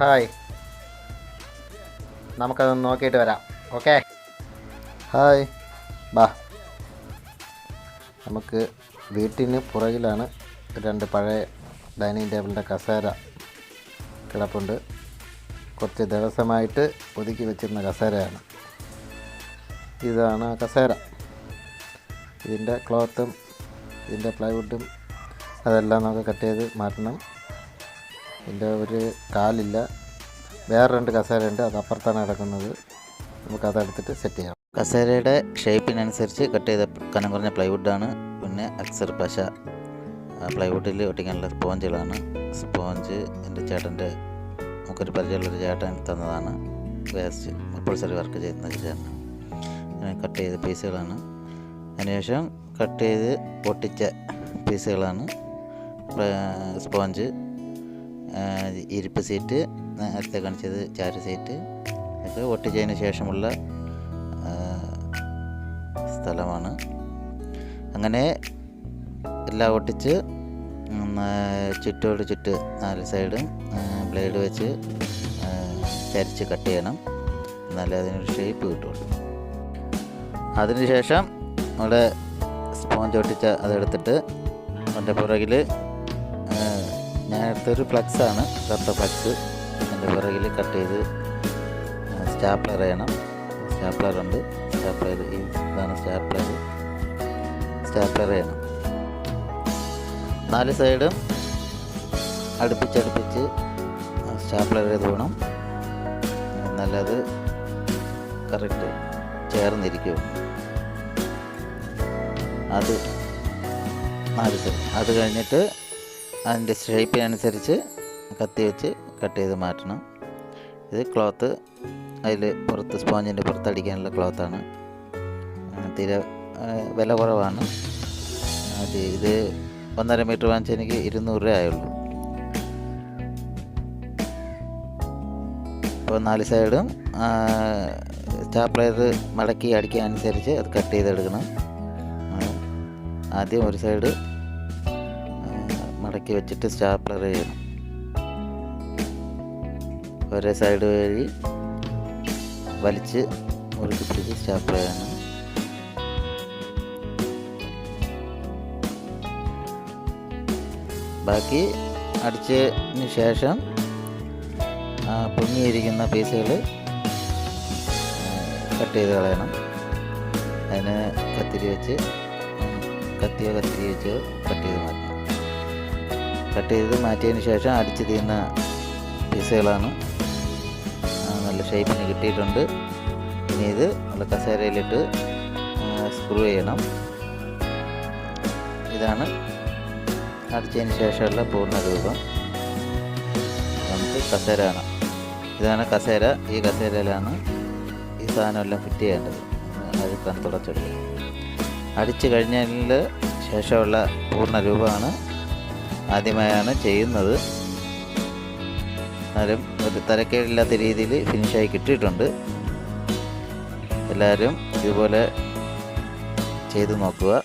Hi. നമുക്കതൊന്ന് നോക്കിയിട്ട് വരാം. ഓക്കെ? ഹായ്. ബാ. നമുക്ക് വീട്ടിന് പുറകിലാണ് രണ്ട് പഴയ ഡൈനിങ് ടേബിളിന്റെ കസേര കിടപ്പുണ്ട്. കുറച്ച് ദിവസമായിട്ട് ഒതുക്കി വെച്ചിരുന്ന കസേരയാണ്. ഇതാണ് ആ കസേര. ഇതിന്റെ ക്ലോത്തും ഇതിന്റെ പ്ലൈവുഡും അതെല്ലാം നമുക്ക് കട്ട് ചെയ്ത് മാറ്റണം. ഇതിന്റെ ഒരു കാലില്ല. വേറെ രണ്ട് കസേരയുണ്ട്. അത് അപ്പുറത്താണ് കിടക്കുന്നത്. നമുക്കതെടുത്തിട്ട് സെറ്റ് ചെയ്യാം. കസേരയുടെ ഷേപ്പിനനുസരിച്ച് കട്ട് ചെയ്ത കനം കുറഞ്ഞ പ്ലൈവുഡാണ് പിന്നെ അക്സർ പശ. പ്ലൈവുഡിൽ ഒട്ടിക്കാനുള്ള സ്പോഞ്ചുകളാണ്. സ്പോഞ്ച് എന്റെ ചേട്ടന്റെ നമുക്കൊരു പരിചയമുള്ളൊരു ചേട്ടൻ തന്നതാണ്. വേസ്റ്റ് കമ്പൾസറി വർക്ക് ചെയ്യുന്ന ചേട്ടൻ. അങ്ങനെ കട്ട് ചെയ്ത പീസുകളാണ്. അതിനുശേഷം കട്ട് ചെയ്ത് ഒട്ടിച്ച പീസുകളാണ്. സ്പോഞ്ച്. ഇരിപ്പ് സീറ്റ് നേരത്തെ കാണിച്ചത് ചാരു സീറ്റ്. ഒക്കെ ഒട്ടിച്ചതിന് ശേഷമുള്ള സ്ഥലമാണ്. അങ്ങനെ എല്ലാം ഒട്ടിച്ച് ചുറ്റോട് ചുറ്റ് നാല് സൈഡും ബ്ലേഡ് വെച്ച് ചരിച്ച് കട്ട് ചെയ്യണം. എന്നാലേ അതിനൊരു ഷേപ്പ് കിട്ടുള്ളൂ. അതിനുശേഷം നമ്മുടെ സ്പോഞ്ച് ഒട്ടിച്ച അതെടുത്തിട്ട് അതിന്റെ പുറകിൽ ഞാൻ എടുത്തൊരു ഫ്ലക്സാണ് കറുത്ത ഫ്ലക്സ് അതിന്റെ പിറകിൽ കട്ട് ചെയ്ത് സ്റ്റാപ്ലർ ചെയ്യണം. സ്റ്റാപ്ലർ ഉണ്ട്. സ്റ്റാപ്ലർ ഈ ഇതാണ് സ്റ്റാപ്ലർ സ്റ്റാപ്ലർ ചെയ്യണം. നാല് സൈഡും അടുപ്പിച്ചടുപ്പിച്ച് സ്റ്റാപ്ലർ ചെയ്ത് വേണം. എന്നാലത് കറക്റ്റ് ചേർന്നിരിക്കും. അത് നാല് സൈഡ് അത് കഴിഞ്ഞിട്ട് അതിന്റെ ഷേപ്പിനനുസരിച്ച് കത്തി വെച്ച് കട്ട് ചെയ്ത് മാറ്റണം. ഇത് ക്ലോത്ത് അതിൽ പുറത്ത് സ്പോഞ്ചിന്റെ പുറത്തടിക്കാനുള്ള ക്ലോത്താണ് തീരെ വില കുറവാണ്. അത് ഇത് ഒന്നര മീറ്റർ വാങ്ങിച്ച എനിക്ക് ഇരുന്നൂറ് രൂപ ആയുള്ളൂ. അപ്പോൾ നാല് സൈഡും സ്റ്റാപ്ലർ മടക്കി അടിക്കാൻ അനുസരിച്ച് അത് കട്ട് ചെയ്തെടുക്കണം. ആദ്യം ഒരു സൈഡ് മടക്കി വെച്ചിട്ട് സ്റ്റാപ്ലർ ചെയ്യണം. ഒരേ സൈഡ് വഴി വലിച്ച് മുറുക്കി പിടിച്ച് സ്റ്റാപ്ലർ ചെയ്യണം. ബാക്കി അടിച്ചതിന് ശേഷം പൊങ്ങിയിരിക്കുന്ന പീസുകൾ കട്ട് ചെയ്ത് കളയണം. അതിന് കത്തിരി വെച്ച് കത്തിയോ കത്തിരി വെച്ചോ കട്ട് ചെയ്ത് മാറ്റണം. കട്ട് ചെയ്ത് മാറ്റിയതിന് ശേഷം അടിച്ച് തീർന്ന പീസുകളാണ്. നല്ല ഷേപ്പിന് കിട്ടിയിട്ടുണ്ട്. ഇനി ഇത് നല്ല കസേരയിലിട്ട് സ്ക്രൂ ചെയ്യണം. ഇതാണ് അടിച്ചതിന് ശേഷമുള്ള പൂർണ രൂപം. നമുക്ക് കസേര ഇതാണ് കസേര. ഈ കസേരയിലാണ് ഈ സാധനമെല്ലാം ഫിറ്റ് ചെയ്യേണ്ടത്. അഴുക്കാൻ തുടച്ചെടുക്കും അടിച്ചു കഴിഞ്ഞതിൽ ശേഷമുള്ള പൂർണ രൂപമാണ്. ആദ്യമായാണ് ചെയ്യുന്നത്. എന്നാലും ഒരു തരക്കേടില്ലാത്ത രീതിയിൽ ഫിനിഷായി കിട്ടിയിട്ടുണ്ട്. എല്ലാവരും ഇതുപോലെ ചെയ്തു നോക്കുക.